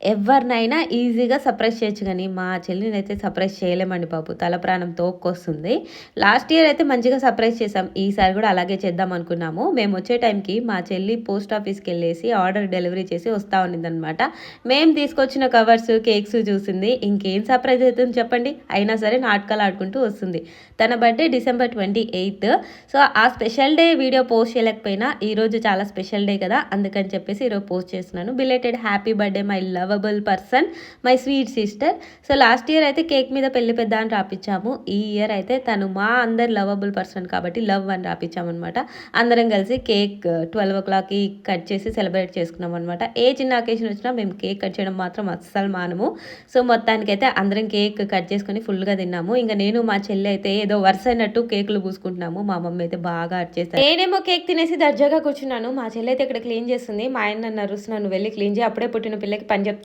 ఎవరినైనా ఈజీగా సర్ప్రైజ్ చేయొచ్చు కానీ మా చెల్లిని అయితే సర్ప్రైజ్ చేయలేమండి బాబు. తల ప్రాణం తోక్కొస్తుంది. లాస్ట్ ఇయర్ అయితే మంచిగా సర్ప్రైజ్ చేసాం ఈసారి కూడా అలాగే చేద్దాం అనుకున్నాము. మేము వచ్చే టైంకి మా చెల్లి పోస్ట్ ఆఫీస్కి వెళ్ళేసి ఆర్డర్ డెలివరీ చేసి వస్తూ ఉన్నదనమాట మేము తీసుకొచ్చిన కవర్స్ కేక్స్ చూసింది. ఇంకేం సర్ప్రైజ్ అవుతుంది చెప్పండి? అయినా సరే నాటకాలు ఆడుకుంటూ వస్తుంది. తన birthday December twenty eighth. So ఆ స్పెషల్ డే వీడియో పోస్ట్ చేయలేకపోయినా ఈరోజు చాలా స్పెషల్ డే కదా. అందుకని చెప్పేసి ఈరోజు పోస్ట్ చేస్తున్నాను. Belated happy birthday my love lovable person my sweet sister so last year అయితే కేక్ మీద పెళ్ళి పెద్ద అని రాపించాము ఈ ఇయర్ అయితే తను మా అందరు లవబుల్ పర్సన్ కాబట్టి లవ్ అని రాపించామన్నమాట అందరం కలిసి కేక్ ట్వెల్వ్ ఓ క్లాక్కి కట్ చేసి సెలబ్రేట్ చేసుకున్నాం అనమాట ఏ చిన్న అకేషన్ వచ్చినా మేము కేక్ కట్ చేయడం మాత్రం అస్సలు మానము. సో మొత్తానికైతే అందరం కేక్ కట్ చేసుకొని ఫుల్గా తిన్నాము. ఇంకా నేను మా చెల్లి అయితే ఏదో వరుస అయినట్టు కేకులు పూసుకుంటున్నాము. మా మమ్మీ అయితే బాగా అట్ చేస్తారు. నేనేమో కేక్ తినేసి దర్జాగా కూర్చున్నాను. మా చెల్లి అయితే ఇక్కడ క్లీన్ చేస్తుంది. మా ఆయన నన్ను అరుస్తున్నాను వెళ్ళి క్లీన్ చేయి. అప్పుడే పుట్టిన పిల్లకి పని చెప్తాను